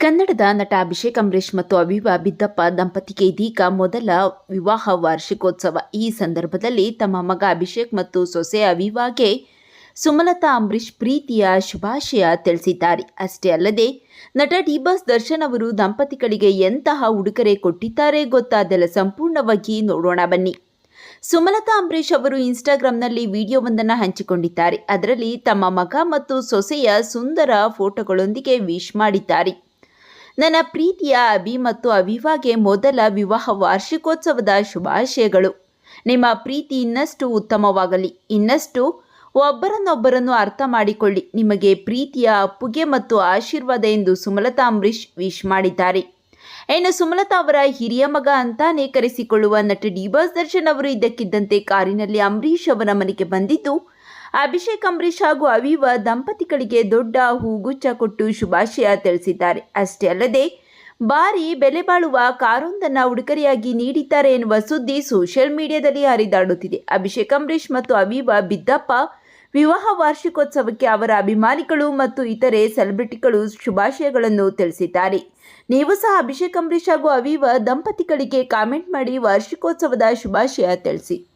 ಕನ್ನಡದ ನಟ ಅಭಿಷೇಕ್ ಅಂಬರೀಷ್ ಮತ್ತು ಅವಿವಾ ಬಿದ್ದಪ್ಪ ದಂಪತಿಗೆ ಇದೀಗ ಮೊದಲ ವಿವಾಹ ವಾರ್ಷಿಕೋತ್ಸವ. ಈ ಸಂದರ್ಭದಲ್ಲಿ ತಮ್ಮ ಮಗ ಅಭಿಷೇಕ್ ಮತ್ತು ಸೊಸೆ ಅವಿವಾಗೆ ಸುಮಲತಾ ಅಂಬರೀಷ್ ಪ್ರೀತಿಯ ಶುಭಾಶಯ ತಿಳಿಸಿದ್ದಾರೆ. ಅಷ್ಟೇ ಅಲ್ಲದೆ, ನಟ ಡಿ ಬಾಸ್ ದರ್ಶನ್ ಅವರು ದಂಪತಿಗಳಿಗೆ ಎಂತಹ ಉಡುಗೊರೆ ಕೊಟ್ಟಿದ್ದಾರೆ ಗೊತ್ತಾದೆಲ್ಲ ಸಂಪೂರ್ಣವಾಗಿ ನೋಡೋಣ ಬನ್ನಿ. ಸುಮಲತಾ ಅಂಬರೀಷ್ ಅವರು ಇನ್ಸ್ಟಾಗ್ರಾಂನಲ್ಲಿ ವಿಡಿಯೋವೊಂದನ್ನು ಹಂಚಿಕೊಂಡಿದ್ದಾರೆ. ಅದರಲ್ಲಿ ತಮ್ಮ ಮಗ ಮತ್ತು ಸೊಸೆಯ ಸುಂದರ ಫೋಟೋಗಳೊಂದಿಗೆ ವಿಶ್ ಮಾಡಿದ್ದಾರೆ. ನನ್ನ ಪ್ರೀತಿಯ ಅಭಿ ಮತ್ತು ಅವಿವಾಗೆ ಮೊದಲ ವಿವಾಹ ವಾರ್ಷಿಕೋತ್ಸವದ ಶುಭಾಶಯಗಳು. ನಿಮ್ಮ ಪ್ರೀತಿ ಇನ್ನಷ್ಟು ಉತ್ತಮವಾಗಲಿ. ಇನ್ನಷ್ಟು ಒಬ್ಬರನ್ನೊಬ್ಬರನ್ನು ಅರ್ಥ ಮಾಡಿಕೊಳ್ಳಿ. ನಿಮಗೆ ಪ್ರೀತಿಯ ಅಪ್ಪುಗೆ ಮತ್ತು ಆಶೀರ್ವಾದ ಎಂದು ಸುಮಲತಾ ಅಂಬರೀಷ್ ವಿಶ್ ಮಾಡಿದ್ದಾರೆ. ಇನ್ನು ಸುಮಲತಾ ಅವರ ಹಿರಿಯ ಮಗ ಅಂತಾನೆ ಕರೆಸಿಕೊಳ್ಳುವ ನಟ ಡಿ ಬಾಸ್ ದರ್ಶನ್ ಅವರು ಇದ್ದಕ್ಕಿದ್ದಂತೆ ಕಾರಿನಲ್ಲಿ ಅಂಬರೀಷ್ ಅವರ ಮನೆಗೆ ಬಂದಿದ್ದು ಅಭಿಷೇಕ್ ಅಂಬರೀಷ್ ಹಾಗೂ ಅವಿವ ದಂಪತಿಗಳಿಗೆ ದೊಡ್ಡ ಹೂಗುಚ್ಚ ಕೊಟ್ಟು ಶುಭಾಶಯ ತಿಳಿಸಿದ್ದಾರೆ. ಅಷ್ಟೇ ಅಲ್ಲದೆ, ಭಾರಿ ಬೆಲೆ ಬಾಳುವ ಕಾರೊಂದನ್ನು ಉಡುಗೊರೆಯಾಗಿ ನೀಡಿದ್ದಾರೆ ಎನ್ನುವ ಸುದ್ದಿ ಸೋಷಿಯಲ್ ಮೀಡಿಯಾದಲ್ಲಿ ಹರಿದಾಡುತ್ತಿದೆ. ಅಭಿಷೇಕ್ ಅಂಬರೀಷ್ ಮತ್ತು ಅವಿವ ಬಿದ್ದಪ್ಪ ವಿವಾಹ ವಾರ್ಷಿಕೋತ್ಸವಕ್ಕೆ ಅವರ ಅಭಿಮಾನಿಗಳು ಮತ್ತು ಇತರೆ ಸೆಲೆಬ್ರಿಟಿಗಳು ಶುಭಾಶಯಗಳನ್ನು ತಿಳಿಸಿದ್ದಾರೆ. ನೀವು ಸಹ ಅಭಿಷೇಕ್ ಅಂಬರೀಷ್ ಹಾಗೂ ಅವಿವ ದಂಪತಿಗಳಿಗೆ ಕಾಮೆಂಟ್ ಮಾಡಿ ವಾರ್ಷಿಕೋತ್ಸವದ ಶುಭಾಶಯ ತಿಳಿಸಿ.